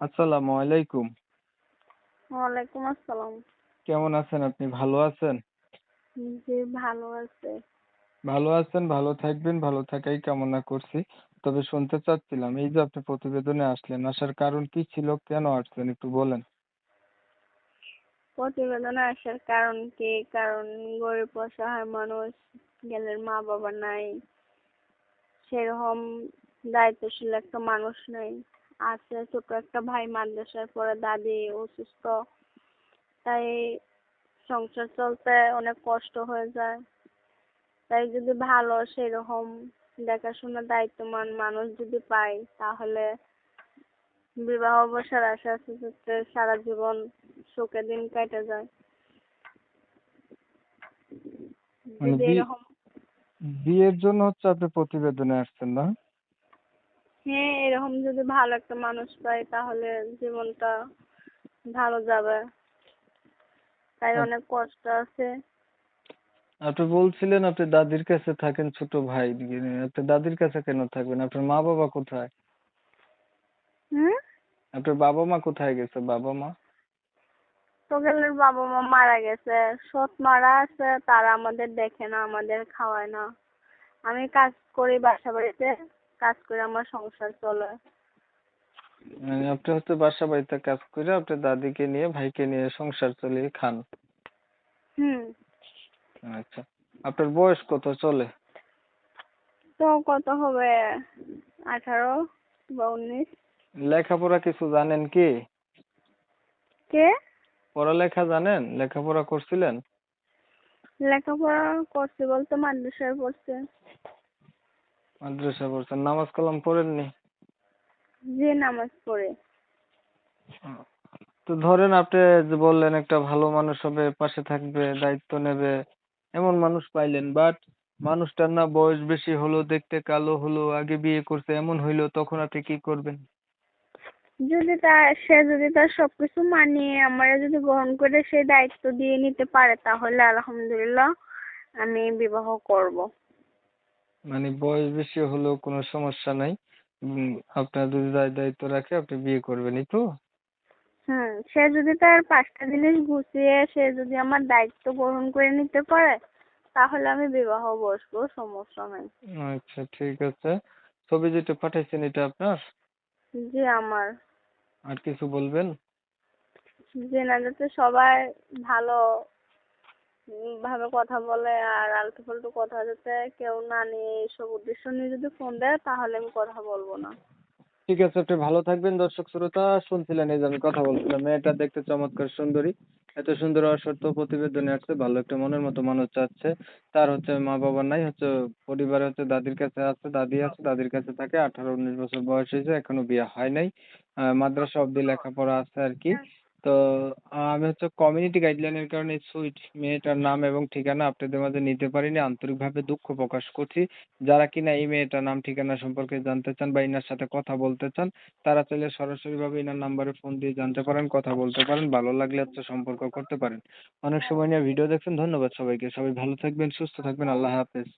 আসসালামু আলাইকুম। ওয়ালাইকুম আসসালাম। কেমন আছেন আপনি? ভালো আছেন? জি ভালো আছে। ভালো আছেন ভালো থাকবেন ভালো থাকাই কামনা করছি। তবে শুনতে চাচ্ছিলাম এই যে আপনি প্রতিবেদনে আসলেন আসার কারণ কি ছিল কেন আসলেন একটু বলেন? প্রতিবেদনে আসার কারণ কি? কারণ গরিব অসহায় মানুষ গেলের মা বাবা নাই সেরকম দায়িত্বশীল একটা মানুষ নাই। আছে ছোট একটা ভাই মাদ্রাসায় পড়ে দাদি অসুস্থ। তাই সংসার চলতে অনেক কষ্ট হয়ে যায়। তাই যদি ভালো সেরকম দেখাশোনা দায়িত্বমান মানুষ যদি পাই তাহলে বিবাহ বসার আশা আছে সারা জীবন সুখে দিন কেটে যায়। মানে বিয়ের জন্য হচ্ছে আপনি প্রতিবেদনে আসছেন না? হ্যাঁ এরকম যদি ভালো একটা মানুষ পাই তাহলে জীবনটা ভালো যাবে। তাই আচ্ছা। অনেক কষ্ট আছে। আপনি বলছিলেন আপনি দাদির কাছে থাকেন ছোট ভাই আপনি দাদির কাছে কেন থাকবেন? আপনার মা বাবা কোথায়? হুম? আপনার বাবা মা কোথায় গেছে? বাবা মা? তোগেলের বাবা মা মারা গেছে। সৎ মারা আছে তারা আমাদের দেখে না আমাদের খাওয়ায় না। আমি কাজ করি বাসা বাড়িতে। কাজ করে আমার সংসার চলে। মানে আপনি হচ্ছে বাসা বাড়িতে কাজ করে আপনার দাদিকে নিয়ে ভাইকে নিয়ে সংসার চালিয়ে খান। হুম। আচ্ছা আপনার বয়স কত চলে? তো কত হবে? আঠারো বা উনিশ। লেখাপড়া কিছু জানেন কি? কে? পড়ালেখা জানেন? লেখাপড়া করছিলেন? লেখাপড়া করছি বলতে মাদ্রাসায় পড়ছে মাদ্রাসা পড়ছেন। নামাজ কালাম পড়েননি? যে নামাজ পড়ে। তো ধরেন আপনি যে বললেন একটা ভালো মানুষ হবে পাশে থাকবে দায়িত্ব নেবে এমন মানুষ পাইলেন। বাট মানুষটার না বয়স বেশি হলো দেখতে কালো হলো আগে বিয়ে করছে এমন হইল তখন আপনি কি করবেন? যদি তার সে যদি তার সবকিছু মানিয়ে আমারে যদি গ্রহণ করে সে দায়িত্ব দিয়ে নিতে পারে তাহলে আলহামদুলিল্লাহ আমি বিবাহ করব। মানে বয়স বেশি হলেও কোনো সমস্যা নাই। উম, আপনার যদি দায়- দায়িত্ব রাখে আপনি বিয়ে করবেন তো? হুম সে যদি তার পাঁচটা জিনিস গুছিয়ে সে যদি আমার দায়িত্ব গ্রহণ করে নিতে পারে তাহলে আমি বিবাহ বসবো সমস্যা নাই। আচ্ছা ঠিক আছে। ছবি যেটা পাঠাইছেন এটা আপনার? জি আমার। আর কিছু বলবেন? যে না যাতে সবাই ভালো ভাবে কথা বলে আর আলতু ফালতু কথা যাতে কেউ না নিয়ে এইসব উদ্দেশ্য নিয়ে যদি ফোন দেয়, তাহলে আমি কথা বলব না। ঠিক আছে, আপনি ভালো থাকবেন দর্শক শ্রোতা। শুনছিলেন এই যে আমি কথা বলছিলাম, মেয়েটা দেখতে চমৎকার সুন্দরী। এত সুন্দর হওয়া সত্ত্বেও প্রতিবেদনে আসছে, ভালো একটা মনের মতো মানুষ চাচ্ছে। তার হচ্ছে মা বাবা নাই, হচ্ছে পরিবারে হচ্ছে দাদির কাছে আছে, দাদি আছে, দাদির কাছে থাকে, আঠারো, উনিশ বছর বয়স হয়েছে, এখনও বিয়ে হয় নাই। মাদ্রাসা অব্দি লেখাপড়া আছে আর কি। তো আমি হচ্ছে কমিউনিটি গাইডলাইনের কারণে সুইট মেয়েটার নাম এবং ঠিকানা আপনাদের মাঝে নিতে পারিনি। আন্তরিকভাবে দুঃখ প্রকাশ করছি। যারা কিনা এই মেয়েটার নাম, ঠিকানা সম্পর্কে জানতে চান বা ইনার সাথে কথা বলতে চান, তারা চাইলে সরাসরি ভাবে ইনার নাম্বারে ফোন দিয়ে জানতে পারেন, কথা বলতে পারেন, ভালো লাগলে হচ্ছে সম্পর্ক করতে পারেন। অনেক সময় নিয়ে ভিডিও দেখছেন। ধন্যবাদ সবাইকে। সবাই ভালো থাকবেন, সুস্থ থাকবেন। আল্লাহ হাফেজ।